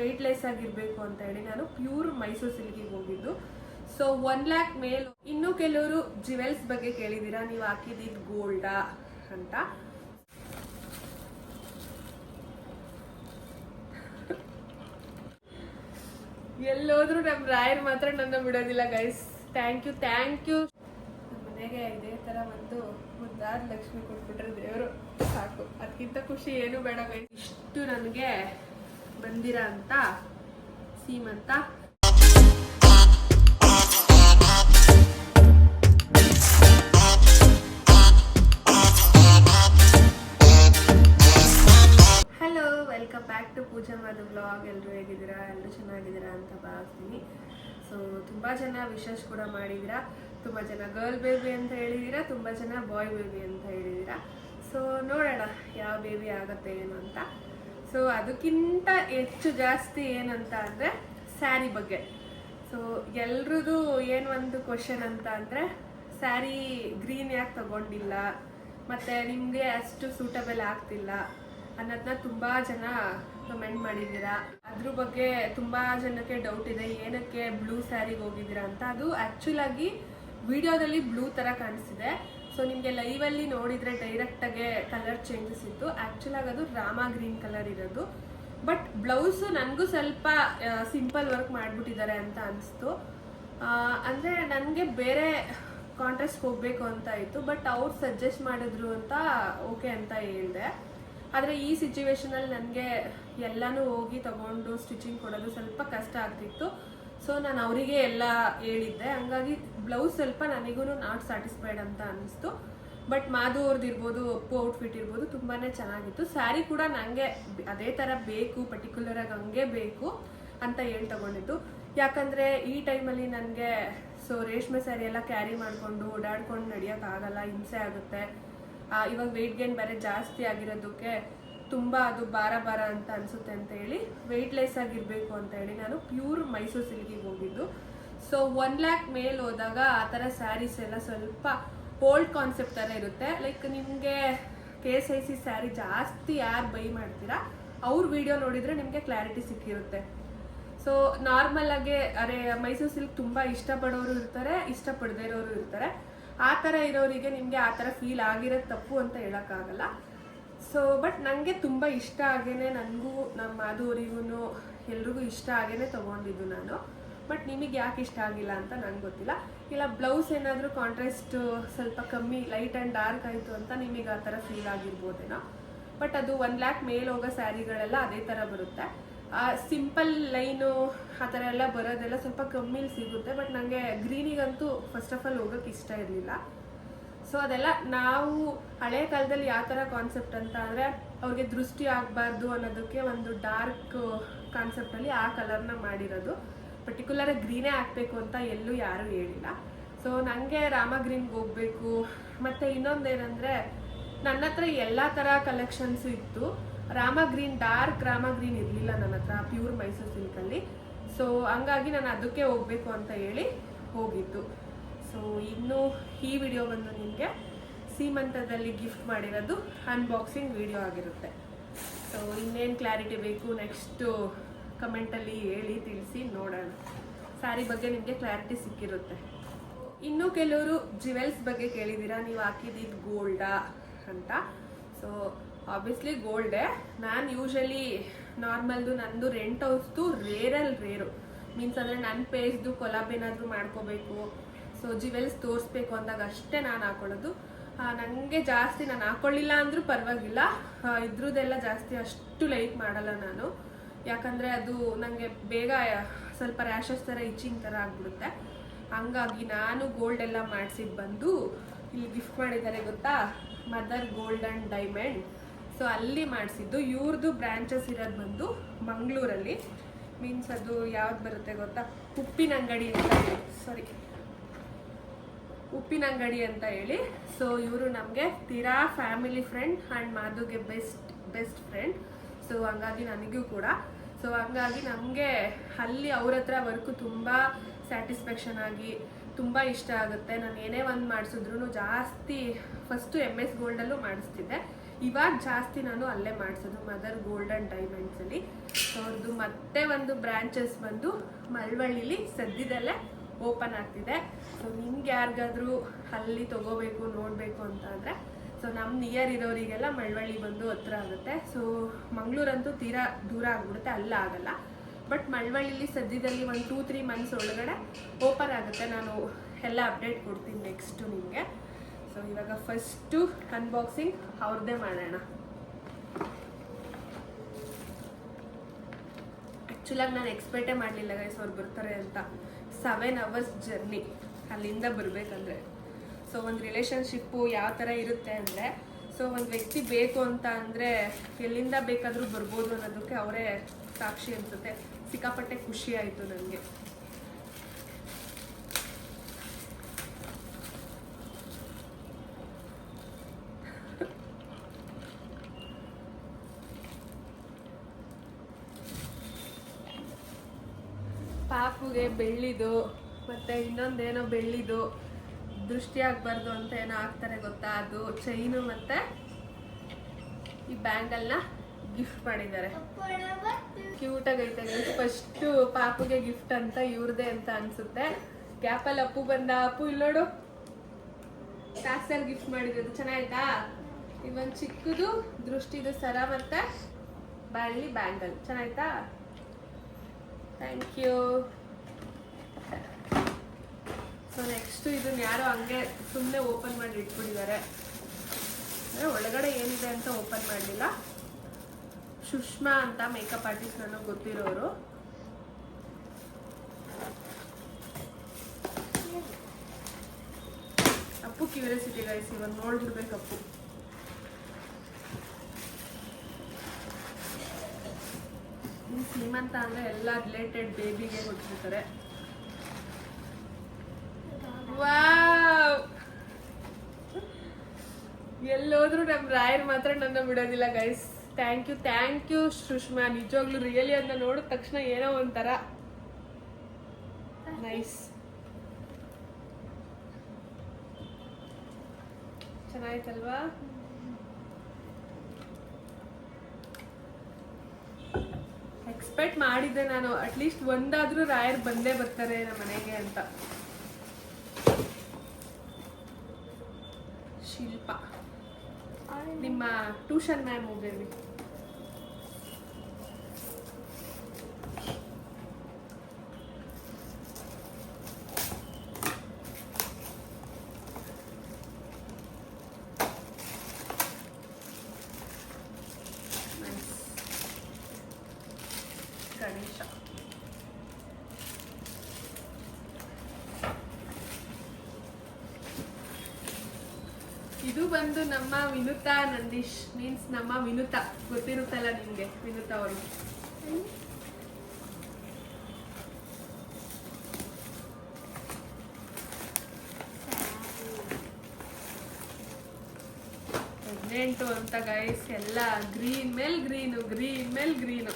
Weightless ಆಗಿರಬೇಕು ಅಂತ ಹೇಳಿ ನಾನು ಪ್ಯೂರ್ ಮೈಸೂರು ಸಿಲ್ಕಿಗೆ ಹೋಗಿದ್ದು. ಸೊ ಒನ್ ಲ್ಯಾಕ್ ಮೇಲ್ ಇನ್ನು ಕೆಲವರು ಜುವೆಲ್ಸ್ ಬಗ್ಗೆ ಕೇಳಿದ್ದೀರಾ? ನೀವು ಹಾಕಿದ್ದು ಗೋಲ್ಡಾ ಅಂತ. ಎಲ್ಲೋದ್ರೂ ನಮ್ಮ ರಾಯರ್ ಮಾತ್ರ ನನ್ನ ಬಿಡೋದಿಲ್ಲ guys thank you thank you ಮನೆಗೆ ಇದೇ ತರ ಒಂದು ಮುದ್ದಾದ ಲಕ್ಷ್ಮಿ ಕೊಟ್ಬಿಟ್ರೆ ದೇವರು. ಸಾಕು. ಅದಕ್ಕಿಂತ ಖುಷಿ ಏನು ಬೇಡ ಗೈಸ್ ಇಷ್ಟು ನನಗೆ ಬಂದಿರ ಅಂತ ಸೀಮಂತ hello welcome back to Pooja Madhav blog ಎಲ್ಲರೂ ಹೇಗಿದ್ದೀರಾ? ಎಲ್ಲರೂ ಚೆನ್ನಾಗಿದ್ದೀರಾ ಅಂತ ಭಾವಿಸ್ತೀನಿ. ಸೊ ತುಂಬ ಜನ ವಿಶೇಷ ಕೂಡ ಮಾಡಿದ್ದೀರಾ. ತುಂಬ ಜನ ಗರ್ಲ್ ಬೇಬಿ ಅಂತ ಹೇಳಿದ್ದೀರಾ. ತುಂಬ ಜನ ಬಾಯ್ ಬೇಬಿ ಅಂತ ಹೇಳಿದ್ದೀರಾ. ಸೊ ನೋಡೋಣ, ಯಾವ ಬೇಬಿ ಆಗುತ್ತೆ, ಏನು ಅಂತ. ಸೊ ಅದಕ್ಕಿಂತ ಹೆಚ್ಚು ಜಾಸ್ತಿ ಏನಂತ ಅಂದರೆ ಸ್ಯಾರಿ ಬಗ್ಗೆ. ಸೊ ಎಲ್ರದ್ದು ಏನು ಒಂದು ಕ್ವಶನ್ ಅಂತ ಅಂದರೆ, ಸ್ಯಾರಿ ಗ್ರೀನ್ ಯಾಕೆ ತಗೊಂಡಿಲ್ಲ? ಮತ್ತು ನಿಮಗೆ ಅಷ್ಟು ಸೂಟಬಲ್ ಆಗ್ತಿಲ್ಲ ಅನ್ನೋದನ್ನ ತುಂಬ ಜನ ಕಮೆಂಟ್ ಮಾಡಿದ್ದೀರಾ? ಅದ್ರ ಬಗ್ಗೆ ತುಂಬ ಜನಕ್ಕೆ ಡೌಟ್ ಇದೆ, ಏನಕ್ಕೆ ಬ್ಲೂ ಸ್ಯಾರಿಗೆ ಹೋಗಿದ್ದೀರಾ ಅಂತ. ಅದು ಆ್ಯಕ್ಚುಲಾಗಿ ವಿಡಿಯೋದಲ್ಲಿ ಬ್ಲೂ ಥರ ಕಾಣಿಸ್ತಿದೆ. ಸೊ ನಿಮಗೆ ಲೈವಲ್ಲಿ ನೋಡಿದರೆ ಡೈರೆಕ್ಟಾಗೆ ಕಲರ್ ಚೇಂಜಸ್ ಇತ್ತು. ಆ್ಯಕ್ಚುಲಾಗಿ ಅದು ರಾಮಾ ಗ್ರೀನ್ ಕಲರ್ ಇರೋದು. ಬಟ್ ಬ್ಲೌಸು ನನಗೂ ಸ್ವಲ್ಪ ಸಿಂಪಲ್ ವರ್ಕ್ ಮಾಡಿಬಿಟ್ಟಿದ್ದಾರೆ ಅಂತ ಅನಿಸ್ತು. ಅಂದರೆ ನನಗೆ ಬೇರೆ ಕಾಂಟ್ರಾಸ್ಟ್ ಹೋಗಬೇಕು ಅಂತ ಇತ್ತು. ಬಟ್ ಅವ್ರು ಸಜೆಸ್ಟ್ ಮಾಡಿದ್ರು ಅಂತ ಓಕೆ ಅಂತ ಹೇಳಿದೆ. ಆದರೆ ಈ ಸಿಚುವೇಶನಲ್ಲಿ ನನಗೆ ಎಲ್ಲನೂ ಹೋಗಿ ತಗೊಂಡು ಸ್ಟಿಚಿಂಗ್ ಕೊಡೋದು ಸ್ವಲ್ಪ ಕಷ್ಟ ಆಗ್ತಿತ್ತು. ಸೊ ನಾನು ಅವರಿಗೆ ಎಲ್ಲ ಹೇಳಿದ್ದೆ. ಹಂಗಾಗಿ ಬ್ಲೌಸ್ ಸ್ವಲ್ಪ ನನಗೂ ನಾಟ್ ಸ್ಯಾಟಿಸ್ಫೈಡ್ ಅಂತ ಅನಿಸ್ತು ಬಟ್ ಮಾಧು ಅವ್ರದ್ದು ಇರ್ಬೋದು, ಒಪ್ಪು ಔಟ್ಫಿಟ್ ಇರ್ಬೋದು ತುಂಬಾ ಚೆನ್ನಾಗಿತ್ತು. ಸ್ಯಾರಿ ಕೂಡ ನನಗೆ ಅದೇ ಥರ ಬೇಕು ಪರ್ಟಿಕ್ಯುಲರ್ ಆಗಿ ಹಂಗೆ ಬೇಕು ಅಂತ ಹೇಳಿ ತಗೊಂಡಿದ್ದು. ಯಾಕಂದರೆ ಈ ಟೈಮಲ್ಲಿ ನನಗೆ ಸೊ ರೇಷ್ಮೆ ಸ್ಯಾರಿ ಎಲ್ಲ ಕ್ಯಾರಿ ಮಾಡಿಕೊಂಡು ಓಡಾಡ್ಕೊಂಡು ನಡೆಯೋಕ್ಕಾಗಲ್ಲ ಹಿಂಸೆ ಆಗುತ್ತೆ. ಇವಾಗ ವೆಯ್ಟ್ ಗೇನ್ ಬೇರೆ ಜಾಸ್ತಿ ಆಗಿರೋದಕ್ಕೆ ತುಂಬ ಅದು ಭಾರ ಭಾರ ಅಂತ ಅನಿಸುತ್ತೆ ಅಂತ ಹೇಳಿ ವೆಯ್ಟ್ಲೆಸ್ ಆಗಿರಬೇಕು ಅಂತ ಹೇಳಿ ನಾನು ಪ್ಯೂರ್ ಮೈಸೂರು ಸಿಲ್ಕಿಗೆ ಹೋಗಿದ್ದು. ಸೊ ಒನ್ ಲ್ಯಾಕ್ ಮೇಲೆ ಹೋದಾಗ ಆ ಥರ ಸ್ಯಾರೀಸ್ ಎಲ್ಲ ಸ್ವಲ್ಪ ಓಲ್ಡ್ ಕಾನ್ಸೆಪ್ಟ್ ಥರ ಇರುತ್ತೆ. ಲೈಕ್ ನಿಮಗೆ K S I C sari ಜಾಸ್ತಿ ಯಾರು ಬೈ ಮಾಡ್ತೀರಾ, ಅವ್ರ ವಿಡಿಯೋ ನೋಡಿದರೆ ನಿಮಗೆ ಕ್ಲಾರಿಟಿ ಸಿಕ್ಕಿರುತ್ತೆ. ಸೊ ಆಗಿ, ಅರೆ, ಮೈಸೂರು ಸಿಲ್ಕ್ ತುಂಬ ಇಷ್ಟಪಡೋರು ಇರ್ತಾರೆ, ಇಷ್ಟಪಡದೇ ಇರೋರು ಇರ್ತಾರೆ. ಆ ಥರ ಇರೋರಿಗೆ ನಿಮಗೆ ಆ ಥರ ಫೀಲ್ ಆಗಿರೋದು ತಪ್ಪು ಅಂತ ಹೇಳೋಕ್ಕಾಗಲ್ಲ. ಸೊ ಬಟ್ ನನಗೆ ತುಂಬ ಇಷ್ಟ ಆಗೇನೆ ನನಗೂ, ನಮ್ಮ ಮಾಧುವರಿಗೂ ಎಲ್ರಿಗೂ ಇಷ್ಟ ಆಗೇನೆ ತೊಗೊಂಡಿದ್ದು ನಾನು. ಬಟ್ ನಿಮಗೆ ಯಾಕೆ ಇಷ್ಟ ಆಗಿಲ್ಲ ಅಂತ ನನಗೆ ಗೊತ್ತಿಲ್ಲ. ಇಲ್ಲ ಬ್ಲೌಸ್ ಏನಾದರೂ ಕಾಂಟ್ರಾಸ್ಟ್ ಸ್ವಲ್ಪ ಕಮ್ಮಿ ಲೈಟ್ ಆ್ಯಂಡ್ ಡಾರ್ಕ್ ಆಯಿತು ಅಂತ ನಿಮಗೆ ಆ ಥರ ಫೀಲ್ ಆಗಿರ್ಬೋದೇನೋ. ಬಟ್ ಅದು ಒನ್ ಲ್ಯಾಕ್ ಮೇಲೆ ಹೋಗೋ ಸ್ಯಾರಿಗಳೆಲ್ಲ ಅದೇ ಥರ ಬರುತ್ತೆ. ಸಿಂಪಲ್ ಲೈನು ಆ ಥರ ಎಲ್ಲ ಬರೋದೆಲ್ಲ ಸ್ವಲ್ಪ ಕಮ್ಮಿಲಿ ಸಿಗುತ್ತೆ. ಬಟ್ ನನಗೆ ಗ್ರೀನಿಗಂತೂ ಫಸ್ಟ್ ಆಫ್ ಆಲ್ ಹೋಗೋಕ್ಕೆ ಇಷ್ಟ ಇರಲಿಲ್ಲ. ಸೊ ಅದೆಲ್ಲ ನಾವು ಹಳೆ ಕಾಲದಲ್ಲಿ ಯಾವ ಥರ ಕಾನ್ಸೆಪ್ಟ್ ಅಂತ ಅಂದರೆ ಅವ್ರಿಗೆ ದೃಷ್ಟಿ ಆಗಬಾರ್ದು ಅನ್ನೋದಕ್ಕೆ ಒಂದು ಡಾರ್ಕ್ ಕಾನ್ಸೆಪ್ಟಲ್ಲಿ ಆ ಕಲರ್ನ ಮಾಡಿರೋದು. ಪರ್ಟಿಕ್ಯುಲರ್ ಗ್ರೀನೇ ಹಾಕ್ಬೇಕು ಅಂತ ಎಲ್ಲೂ ಯಾರೂ ಹೇಳಿಲ್ಲ. ಸೊ ನನಗೆ ರಾಮ ಗ್ರೀನ್ಗೆ ಹೋಗಬೇಕು. ಮತ್ತು ಇನ್ನೊಂದೇನೆಂದರೆ ನನ್ನ ಹತ್ರ ಎಲ್ಲ ಥರ ಕಲೆಕ್ಷನ್ಸು ಇತ್ತು. Rama green dark Rama green ಇರಲಿಲ್ಲ ನನ್ನ ಹತ್ರ ಪ್ಯೂರ್ ಮೈಸೂರು ಸಿಲ್ಕಲ್ಲಿ ಸೊ ಹಂಗಾಗಿ ನಾನು ಅದಕ್ಕೆ ಹೋಗಬೇಕು ಅಂತ ಹೇಳಿ ಹೋಗಿದ್ದು. ಸೊ ಇನ್ನು ಈ ವಿಡಿಯೋ ಬಂದು ನಿಮಗೆ ಸೀಮಂತದಲ್ಲಿ ಗಿಫ್ಟ್ ಮಾಡಿರೋದು ಅನ್ಬಾಕ್ಸಿಂಗ್ ವಿಡಿಯೋ ಆಗಿರುತ್ತೆ. ಸೊ ಇನ್ನೇನು ಕ್ಲಾರಿಟಿ ಬೇಕು ನೆಕ್ಸ್ಟು ಕಮೆಂಟಲ್ಲಿ ಹೇಳಿ ತಿಳಿಸಿ ನೋಡೋಣ. ಸ್ಯಾರಿ ಬಗ್ಗೆ ನಿಮಗೆ ಕ್ಲಾರಿಟಿ ಸಿಕ್ಕಿರುತ್ತೆ. ಇನ್ನೂ ಕೆಲವರು ಜ್ಯುವೆಲ್ಸ್ ಬಗ್ಗೆ ಕೇಳಿದ್ದೀರಾ? ನೀವು ಹಾಕಿದ್ದು ಗೋಲ್ಡಾ ಅಂತ. ಸೊ ಆಬ್ವಿಯಸ್ಲಿ ಗೋಲ್ಡೇ ನಾನು ಯೂಶಲಿ ನಾರ್ಮಲ್ದು ನಂದು ರೆಂಟ್ ಹೌಸ್ದು ರೇರಲ್ಲಿ ರೇರು ಮೀನ್ಸ್ ಅಂದರೆ ನನ್ನ ಪೇಜ್ದು ಕೊಲಾಬ್ ಏನಾದರೂ ಮಾಡ್ಕೋಬೇಕು. ಸೊ ಜುವೆಲ್ಸ್ ತೋರಿಸ್ಬೇಕು ಅಂದಾಗ ಅಷ್ಟೇ ನಾನು ಹಾಕೊಳ್ಳೋದು. ನನಗೆ ಜಾಸ್ತಿ ನಾನು ಹಾಕೊಳ್ಳಿಲ್ಲ ಅಂದರೂ ಪರವಾಗಿಲ್ಲ. ಇದ್ರದ್ದೆಲ್ಲ ಜಾಸ್ತಿ ಅಷ್ಟು ಲೈಕ್ ಮಾಡಲ್ಲ ನಾನು. ಯಾಕಂದರೆ ಅದು ನನಗೆ ಬೇಗ, ಸ್ವಲ್ಪ ರ್ಯಾಷಸ್ ಥರ ಇಚಿಂಗ್ ಥರ ಆಗ್ಬಿಡುತ್ತೆ. ಹಂಗಾಗಿ ನಾನು ಗೋಲ್ಡ್ ಎಲ್ಲ ಮಾಡಿಸಿದ್ದು ಬಂದು ಇಲ್ಲಿ ಗಿಫ್ಟ್ ಮಾಡಿದ್ದಾರೆ ಗೊತ್ತಾ? Mother gold and diamond so ಅಲ್ಲಿ ಮಾಡಿಸಿದ್ದು. ಇವ್ರದ್ದು ಬ್ರ್ಯಾಂಚಸ್ ಇರೋದು ಬಂದು ಮಂಗಳೂರಲ್ಲಿ. ಮೀನ್ಸ್ ಅದು ಯಾವ್ದು ಬರುತ್ತೆ ಗೊತ್ತಾ? ಉಪ್ಪಿನ ಅಂಗಡಿ ಅಂತ ಸಾರಿ ಉಪ್ಪಿನ ಅಂಗಡಿ ಅಂತ ಹೇಳಿ. ಸೊ ಇವರು ನಮಗೆ ತೀರಾ ಫ್ಯಾಮಿಲಿ ಫ್ರೆಂಡ್ ಆ್ಯಂಡ್ ಮಾಧುಗೆ ಬೆಸ್ಟ್ ಬೆಸ್ಟ್ ಫ್ರೆಂಡ್ ಸೊ ಹಂಗಾಗಿ ನನಗೂ ಕೂಡ. ಸೊ ಹಂಗಾಗಿ ನಮಗೆ ಅಲ್ಲಿ ಅವ್ರ ಹತ್ರ ವರ್ಕು ತುಂಬ ಸ್ಯಾಟಿಸ್ಫ್ಯಾಕ್ಷನ್ ಆಗಿ ತುಂಬ ಇಷ್ಟ ಆಗುತ್ತೆ. ನಾನು ಏನೇ ಒಂದು ಮಾಡಿಸಿದ್ರು ಜಾಸ್ತಿ ಫಸ್ಟು ಎಂ ಎಸ್ ಗೋಲ್ಡಲ್ಲೂ ಮಾಡಿಸ್ತಿದ್ದೆ. ಇವಾಗ ಜಾಸ್ತಿ ನಾನು ಅಲ್ಲೇ ಮಾಡಿಸೋದು ಮದರ್ ಗೋಲ್ಡನ್ ಡೈಮಂಡ್ಸಲ್ಲಿ ಸೊ ಅವ್ರದ್ದು ಮತ್ತೆ ಒಂದು ಬ್ರ್ಯಾಂಚಸ್ ಬಂದು ಮಳವಳ್ಳಿಲಿ ಸದ್ಯದಲ್ಲೇ ಓಪನ್ ಆಗ್ತಿದೆ. ಸೊ ನಿಮ್ಗೆ ಯಾರಿಗಾದ್ರೂ ಅಲ್ಲಿ ತಗೋಬೇಕು, ನೋಡಬೇಕು ಅಂತ ಅಂದರೆ ಸೊ ನಮ್ಮ ನಿಯರ್ ಇರೋರಿಗೆಲ್ಲ ಮಳವಳ್ಳಿ ಬಂದು ಹತ್ರ ಆಗುತ್ತೆ. ಸೊ ಮಂಗಳೂರಂತೂ ತೀರಾ ದೂರ ಆಗ್ಬಿಡುತ್ತೆ, ಅಲ್ಲ ಆಗಲ್ಲ. ಬಟ್ ಮಳವಳ್ಳಿಲಿ ಸದ್ಯದಲ್ಲಿ ಒಂದು ಟೂ ತ್ರೀ ಮಂತ್ಸ್ ಒಳಗಡೆ ಓಪನ್ ಆಗುತ್ತೆ. ನಾನು ಎಲ್ಲ ಅಪ್ಡೇಟ್ ಕೊಡ್ತೀನಿ ನೆಕ್ಸ್ಟು ನಿಮಗೆ. ಸೊ ಇವಾಗ ಫಸ್ಟು ಅನ್ಬಾಕ್ಸಿಂಗ್ ಅವ್ರದ್ದೇ ಮಾಡೋಣ. ಆ್ಯಕ್ಚುಲಾಗಿ ನಾನು ಎಕ್ಸ್ಪೆಕ್ಟೇ ಮಾಡಲಿಲ್ಲ ಗೈಸ್ ಅವ್ರು ಬರ್ತಾರೆ ಅಂತ. ಸೆವೆನ್ ಅವರ್ಸ್ ಜರ್ನಿ ಅಲ್ಲಿಂದ ಬರಬೇಕಂದ್ರೆ. ಸೊ ಒಂದು ರಿಲೇಷನ್ಶಿಪ್ಪು ಯಾವ ಥರ ಇರುತ್ತೆ ಅಂದರೆ ಸೊ ಒಂದು ವ್ಯಕ್ತಿ ಬೇಕು ಅಂತ ಅಂದರೆ ಎಲ್ಲಿಂದ ಬೇಕಾದರೂ ಬರ್ಬೋದು ಅನ್ನೋದಕ್ಕೆ ಅವರೇ ಸಾಕ್ಷಿ ಅನಿಸುತ್ತೆ. ಸಿಕ್ಕಾಪಟ್ಟೆ ಖುಷಿ ಆಯಿತು ನನಗೆ ಪಾಪುಗೆ ಬೆಳ್ಳಿದು, ಮತ್ತೆ ಇನ್ನೊಂದೇನೋ ಬೆಳ್ಳಿದು, ದೃಷ್ಟಿ ಆಗ್ಬಾರ್ದು ಅಂತ ಏನೋ ಆಗ್ತಾರೆ ಗೊತ್ತಾ? ಅದು ಚೈನು ಮತ್ತೆ ಈ ಬ್ಯಾಂಗಲ್ನ ಗಿಫ್ಟ್ ಮಾಡಿದ್ದಾರೆ. ಕ್ಯೂಟ್ ಆಗೈತೆ ಫಸ್ಟ್ ಪಾಪುಗೆ ಗಿಫ್ಟ್ ಅಂತ, ಇವ್ರದೇ ಅಂತ ಅನ್ಸುತ್ತೆ. ಗ್ಯಾಪಲ್ಲಿ ಅಪ್ಪು ಬಂದ, ಅಪ್ಪು ಇಲ್ಲಿ ನೋಡು. ಟ್ಯಾಕ್ಸಲ್ಲಿ ಗಿಫ್ಟ್ ಮಾಡಿದ್ರು ಚೆನ್ನಾಗಾಯ್ತಾ ಇವೊಂದು ಚಿಕ್ಕದು, ದೃಷ್ಟಿದು ಸರ ಮತ್ತೆ ಬಳ್ಳಿ ಬ್ಯಾಂಗಲ್ ಚೆನ್ನಾಯ್ತಾ ಥ್ಯಾಂಕ್ ಯು ಸೊ ನೆಕ್ಸ್ಟ್ ಇದನ್ನ ಯಾರೋ ಹಂಗೆ ಸುಮ್ಮನೆ ಓಪನ್ ಮಾಡಿ ಇಟ್ಬಿಟ್ಟಿದ್ದಾರೆ. ಅಂದ್ರೆ ಒಳಗಡೆ ಏನಿದೆ ಅಂತ ಓಪನ್ ಮಾಡಲಿಲ್ಲ. ಸುಷ್ಮಾ ಅಂತ ಮೇಕಪ್ ಆರ್ಟಿಸ್ಟ್ ನಾನು ಗೊತ್ತಿರೋರು. ಅಪ್ಪು ಕ್ಯೂರಿಯಾಸಿಟಿ ಗೈಸ್ ಇವಾಗ ನೋಡಿರ್ಬೇಕು ಅಪ್ಪು. ಶ್ರೀಮಂತ ಅಂದ್ರೆ ಎಲ್ಲ ರಿಲೇಟೆಡ್ ಬೇಬಿಗೆ ಕೊಟ್ಟಿರ್ತಾರೆ ಎಲ್ಲೋದ್ರು ನಮ್ ರಾಯರ್ ಮಾತ್ರ ನನ್ನ ಬಿಡೋದಿಲ್ಲ guys thank you thank you Sushma. ನಿಜವಾಗ್ಲೂ ರಿಯಲಿ ಅಂತ ನೋಡಿದ ತಕ್ಷಣ ಏನೋ ಒಂಥರ ನೈಸ್ ಚೆನ್ನಾಯ್ತಲ್ವಾ? ಎಕ್ಸ್ಪೆಕ್ಟ್ ಮಾಡಿದ್ದೆ ನಾನು. ಅಟ್ಲೀಸ್ಟ್ ಒಂದಾದ್ರೂ ರಾಯರ್ ಬಂದೇ ಬರ್ತಾರೆ ನಮ್ಮ ಮನೆಗೆ ಅಂತ. ಶಿಲ್ಪ. ನಿಮ್ಮ ಟ್ಯೂಷನ್ ಮ್ಯಾಮ್ ಬೇಬಿ ಇದು ಬಂದು ನಮ್ಮ ವಿನುತಾ ನಂದೀಶ್ ಮೀನ್ಸ್ ನಮ್ಮ ವಿನುತಾ. ಗೊತ್ತಿರುತ್ತಲ್ಲ ನಿಮ್ಗೆ, ವಿನುತಾ ಅವರು. ಹದಿನೆಂಟು ಅಂತ ಗೈಸ್ ಎಲ್ಲ ಗ್ರೀನ್ ಮೇಲ್ ಗ್ರೀನು ಗ್ರೀನ್ ಮೇಲ್ ಗ್ರೀನು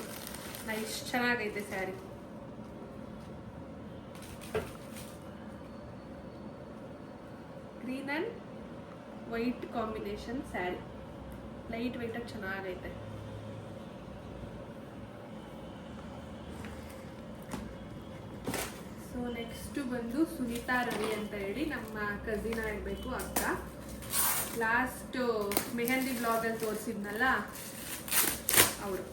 ನೈಸ್ ಚೆನ್ನಾಗೈತೆ sari green and white combination sari light ವೈಟಾಗಿ ಚೆನ್ನಾಗೈತೆ. ಸೊ ನೆಕ್ಸ್ಟ್ ಬಂದು ಸುನೀತಾ ರವಿ ಅಂತ ಹೇಳಿ ನಮ್ಮ ಕಸಿನ್ ಆಗಬೇಕು ಅಕ್ಕ. ಲಾಸ್ಟ್ ಮೆಹಂದಿ ಬ್ಲಾಗಲ್ಲಿ ತೋರಿಸಿದ್ನಲ್ಲ ಅವರು.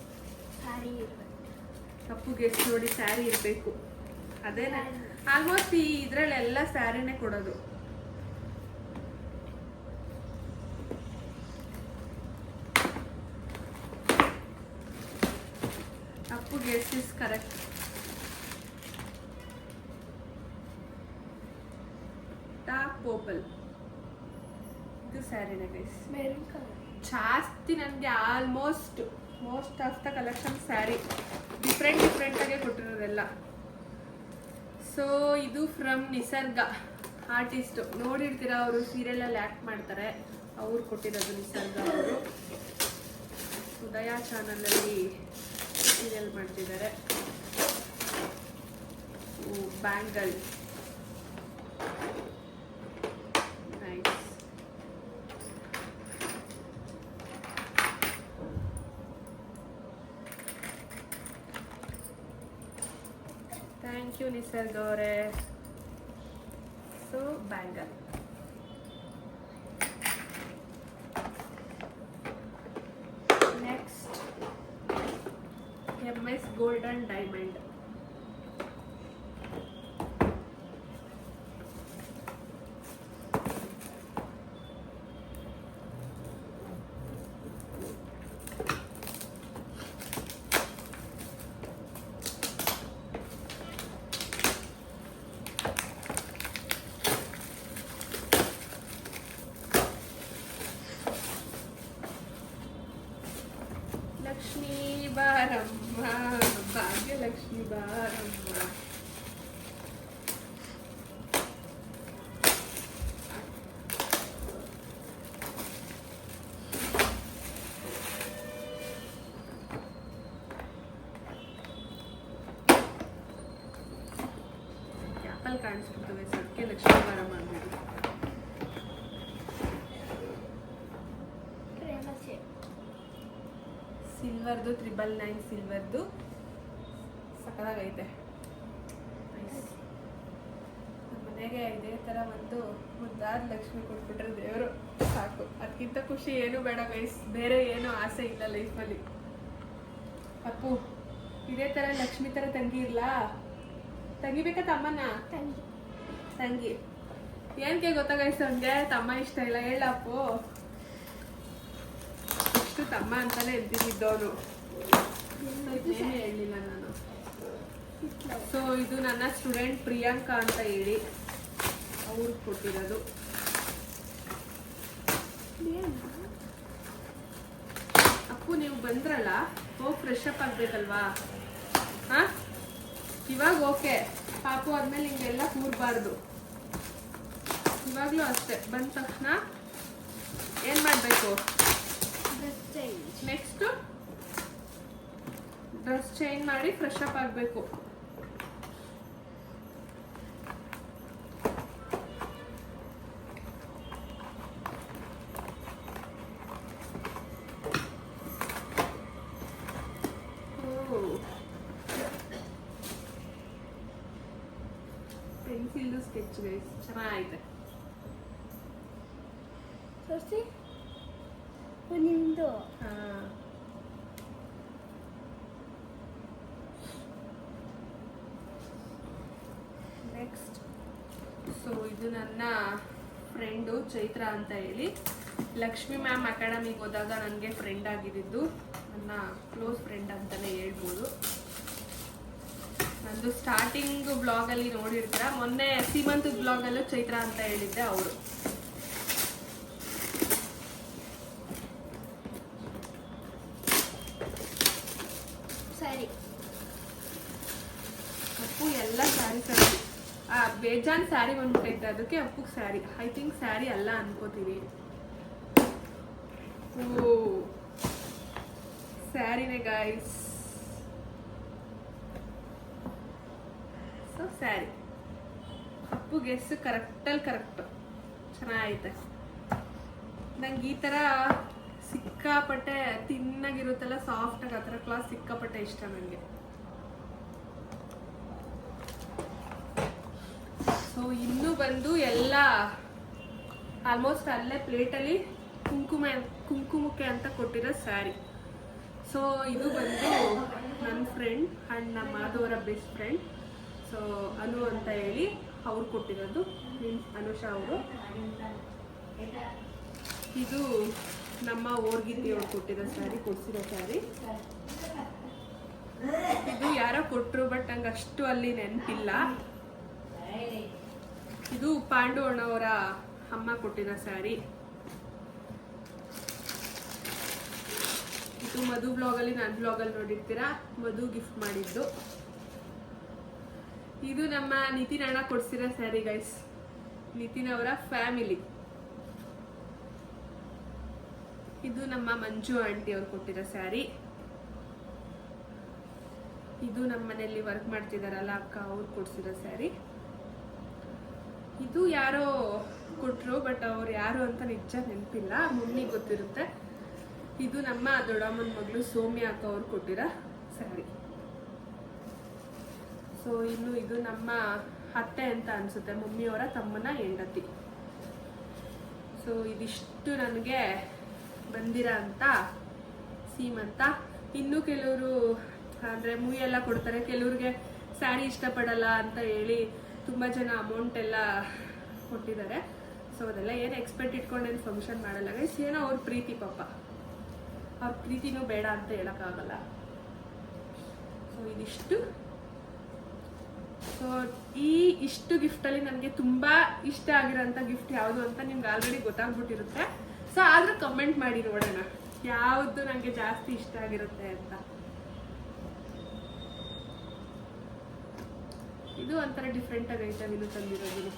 ಕಪ್ಪು ಗೆಸ್ಟ್ ನೋಡಿ ಸ್ಯಾರಿ ಇರಬೇಕು. ಅದೇನ? ಆಲ್ಮೋಸ್ಟ್ ಈ ಇದ್ರಲ್ಲೆಲ್ಲ ಸ್ಯಾರಿನೇ ಕೊಡೋದು. Guess is correct top popular ಇದು ಸ್ಯಾರಿನ ಗೈಸ್ ಜಾಸ್ತಿ ನನಗೆ almost most of the collection sari different ಡಿಫ್ರೆಂಟಾಗೆ ಕೊಟ್ಟಿರೋದೆಲ್ಲ. ಸೊ ಇದು ಫ್ರಮ್ ನಿಸರ್ಗ ಆರ್ಟಿಸ್ಟ್ ನೋಡಿರ್ತೀರ ಅವರು ಸೀರಿಯಲಲ್ಲಿ ಆ್ಯಕ್ಟ್ ಮಾಡ್ತಾರೆ. ಅವ್ರು ಕೊಟ್ಟಿರೋದು ನಿಸರ್ಗ ಅವರು. ಉದಯ ಚಾನಲಲ್ಲಿ ಸೀರಿಯಲ್ ಮಾಡ್ತಿದ್ದಾರೆ bangle nice thank you Nisarga ಅವರೇ ಸೊ ಬ್ಯಾಂಗಲ್ ಎಂ ಎಸ್ ಸಿಲ್ವರ್ದು, ತ್ರಿಬಲ್ ನೈನ್ ಸಿಲ್ವರ್ದು. ಸಕ್ಕದಾಗೈತೆ ಮನೆಗೆ ಇದೇ ಥರ ಒಂದು ಮುದ್ದಾದ ಲಕ್ಷ್ಮಿ ಕೊಟ್ಬಿಟ್ರೆ ದೇವರು ಸಾಕು. ಅದಕ್ಕಿಂತ ಖುಷಿ ಏನು ಬೇಡ ಗೈಸ್ ಬೇರೆ ಏನು ಆಸೆ ಇಲ್ಲ ಲೈಫಲ್ಲಿ ಅಪ್ಪು, ಇದೇ ಥರ ಲಕ್ಷ್ಮಿ ಥರ ತಂಗಿ ಇರಲಾ? ತಂಗಿಬೇಕಾ ತಮ್ಮನ ತಂಗಿ. ಏನಕ್ಕೆ ಗೊತ್ತಾ ಗೈಸ್ ಅವ್ನಿಗೆ? ತಮ್ಮ ಇಷ್ಟ ಇಲ್ಲ, ಹೇಳಪ್ಪು. ಇಷ್ಟು ತಮ್ಮ ಅಂತಾನೆ ಎದ್ದಿದ್ದವನು ಏನು ಹೇಳಲಿಲ್ಲ ನಾನು. ಸೊ ಇದು ನನ್ನ ಸ್ಟೂಡೆಂಟ್ ಪ್ರಿಯಾಂಕಾ ಅಂತ ಹೇಳಿ ಅವ್ರಿಗೆ ಕೊಟ್ಟಿರೋದು. ಅಪ್ಪು, ನೀವು ಬಂದ್ರಲ್ಲ? ಹೋಗಿ ಫ್ರೆಶ್ ಅಪ್ ಆಗ್ಬೇಕಲ್ವಾ? ಹಾ? ಇವಾಗ ಓಕೆ. ಪಾಪು ಆದ್ಮೇಲೆ ಹಿಂಗೆಲ್ಲ ಕೂರಬಾರ್ದು. ಇವಾಗಲೂ ಅಷ್ಟೇ. ಬಂದ ತಕ್ಷಣ ಏನು ಮಾಡಬೇಕು? ನೆಕ್ಸ್ಟ್ ಡ್ರೆಸ್ ಚೇಂಜ್ ಮಾಡಿ ಫ್ರೆಶ್ ಅಪ್ ಆಗಬೇಕು ಪೆನ್ಸಿಲ್ ಸ್ಕೆಚ್ ಗೈಸ್ ಚೆನ್ನಾಗೈತೆ ತೋರಿಸಿ ನಿಮ್ಮದು 아. ನೆಕ್ಸ್ಟ್ ಸೊ ಇದು ನನ್ನ ಫ್ರೆಂಡು ಚೈತ್ರ ಅಂತ ಹೇಳಿ. ಲಕ್ಷ್ಮಿ ಮ್ಯಾಮ್ ಅಕಾಡೆಮಿಗೆ ಹೋದಾಗ ನನಗೆ ಫ್ರೆಂಡ್ ಆಗಿದ್ದು. ನನ್ನ ಕ್ಲೋಸ್ ಫ್ರೆಂಡ್ ಅಂತಲೇ ಹೇಳ್ಬೋದು. ನಂದು ಸ್ಟಾರ್ಟಿಂಗ್ ಬ್ಲಾಗಲ್ಲಿ ನೋಡಿರ್ತೀರ? ಮೊನ್ನೆ ಸೀಮಂತ್ ಬ್ಲಾಗಲ್ಲೂ ಚೈತ್ರ ಅಂತ ಹೇಳಿದ್ದೆ ಅವರು ಸರಿ ಅಪ್ಪು ಎಲ್ಲ ಸ್ಯಾರಿ ತಗೊಂಡು ಆ ಬೇಜಾನ್ ಸ್ಯಾರಿ ಬಂದ್ಬಿಟ್ಟೈತೆ. ಅದಕ್ಕೆ ಅಪ್ಪುಗೆ ಸ್ಯಾರಿ. ಐ ಥಿಂಕ್ ಸ್ಯಾರಿ ಅಲ್ಲ ಅನ್ಕೋತೀನಿ. Oh. ಸ್ಯಾರಿನೇ guys so sari. Appu guess ಕರೆಕ್ಟಲ್ಲಿ correct ಚೆನ್ನಾಗೈತೆ. ನಂಗೆ ಈ ಥರ ಸಿಕ್ಕಾಪಟ್ಟೆ ತಿನ್ನಾಗಿರುತ್ತಲ್ಲ ಸಾಫ್ಟಾಗಿ ಆ ಥರ ಕ್ಲಾಸ್ ಸಿಕ್ಕಾಪಟ್ಟೆ ಇಷ್ಟ ನನಗೆ ಸೊ ಇನ್ನು ಬಂದು ಎಲ್ಲ ಆಲ್ಮೋಸ್ಟ್ ಅಲ್ಲೇ ಪ್ಲೇಟಲ್ಲಿ ಕುಂಕುಮ ಕುಂಕುಮಕ್ಕೆ ಅಂತ ಕೊಟ್ಟಿರೋ ಸ್ಯಾರಿ ಸೊ ಇದು ಬಂದು ನನ್ನ ಫ್ರೆಂಡ್ ಆ್ಯಂಡ್ ನಮ್ಮ ಮಾಧವರ ಬೆಸ್ಟ್ ಫ್ರೆಂಡ್ ಸೊ ಅನು ಅಂತ ಹೇಳಿ ಅವ್ರು ಕೊಟ್ಟಿರೋದು ಮೀನ್ಸ್ ಅನುಷಾ ಅವರು. ಇದು ನಮ್ಮ ಓರ್ಗಿತಿ ಅವ್ರು ಕೊಟ್ಟಿರೋ ಸ್ಯಾರಿ ಕೊಡ್ಸಿರೋ ಸ್ಯಾರಿ ಇದು ಯಾರೋ ಕೊಟ್ಟರು ಬಟ್ ನಂಗೆ ಅಷ್ಟು ಅಲ್ಲಿ ನೆನಪಿಲ್ಲ. ಇದು ಪಾಂಡು ಅಣ್ಣವರ ಅಮ್ಮ ಕೊಟ್ಟಿರೋ ಸ್ಯಾರಿ. ಇದು ಮಧು ಬ್ಲಾಗಲ್ಲಿ ನನ್ನ ಬ್ಲಾಗಲ್ಲಿ ನೋಡಿರ್ತೀರಾ? ಮಧು ಗಿಫ್ಟ್ ಮಾಡಿದ್ದು. ಇದು ನಮ್ಮ ನಿತಿನ್ ಅಣ್ಣ ಕೊಡ್ಸಿರೋ ಸ್ಯಾರಿ ಗೈಸ್ ನಿತಿನ್ ಅವರ ಫ್ಯಾಮಿಲಿ ಇದು ನಮ್ಮ ಮಂಜು ಆಂಟಿ ಅವ್ರು ಕೊಟ್ಟಿರೋ ಸ್ಯಾರಿ. ಇದು ನಮ್ಮ ಮನೆಯಲ್ಲಿ ವರ್ಕ್ ಮಾಡ್ತಿದಾರಲ್ಲ ಅಕ್ಕ, ಅವ್ರು ಕೊಡ್ಸಿರೋ ಸ್ಯಾರಿ. ಇದು ಯಾರೋ ಕೊಟ್ಟರು ಬಟ್ ಅವ್ರು ಯಾರು ಅಂತ ನಿಜ ನೆನಪಿಲ್ಲ. ಮುನ್ನಿ ಗೊತ್ತಿರುತ್ತೆ. ಇದು ನಮ್ಮ ದೊಡ್ಡಮ್ಮನ ಮಗಳು ಸೌಮ್ಯ ಅಕ್ಕ ಅವ್ರು ಕೊಟ್ಟಿರೋ ಸ್ಯಾರಿ ಸೊ ಇನ್ನು ಇದು ನಮ್ಮ ಅತ್ತೆ ಅಂತ ಅನ್ಸುತ್ತೆ. ಮಮ್ಮಿಯವರ ತಮ್ಮನ ಹೆಂಡತಿ. ಸೊ ಇದಿಷ್ಟು ನನಗೆ ಬಂದಿರ ಅಂತ ಸೀಮಂತ ಇನ್ನು ಕೆಲವರು, ಅಂದರೆ ಮೂವಿ ಎಲ್ಲ ಕೊಡ್ತಾರೆ. ಕೆಲವ್ರಿಗೆ ಸ್ಯಾರಿ ಇಷ್ಟಪಡಲ್ಲ ಅಂತ ಹೇಳಿ ತುಂಬ ಜನ ಅಮೌಂಟ್ ಎಲ್ಲ ಕೊಟ್ಟಿದ್ದಾರೆ. ಸೊ ಅದೆಲ್ಲ ಏನು ಎಕ್ಸ್ಪೆಕ್ಟ್ ಇಟ್ಕೊಂಡೇನು ಫಂಕ್ಷನ್ ಮಾಡಲ್ಲ. ಗೈಸ್ ಏನೋ ಅವ್ರ ಪ್ರೀತಿ ಪಾಪ. ಅವ್ರ ಪ್ರೀತಿನೂ ಬೇಡ ಅಂತ ಹೇಳೋಕ್ಕಾಗಲ್ಲ. ಸೊ ಇದಿಷ್ಟು. ಸೊ ಈ ಇಷ್ಟು ಗಿಫ್ಟಲ್ಲಿ ನನಗೆ ತುಂಬ ಇಷ್ಟ ಆಗಿರೋಂಥ ಗಿಫ್ಟ್ ಯಾವುದು ಅಂತ ನಿಮ್ಗೆ ಆಲ್ರೆಡಿ ಗೊತ್ತಾಗ್ಬಿಟ್ಟಿರುತ್ತೆ. ಸೊ ಆದರೂ ಕಮೆಂಟ್ ಮಾಡಿ ನೋಡೋಣ. ಯಾವುದು ನನಗೆ ಜಾಸ್ತಿ ಇಷ್ಟ ಆಗಿರುತ್ತೆ ಅಂತ. ಇದು ಒಂಥರ ಡಿಫ್ರೆಂಟಾಗಿ ಐಟಮ್ ಇದು ತಂದಿರೋದು.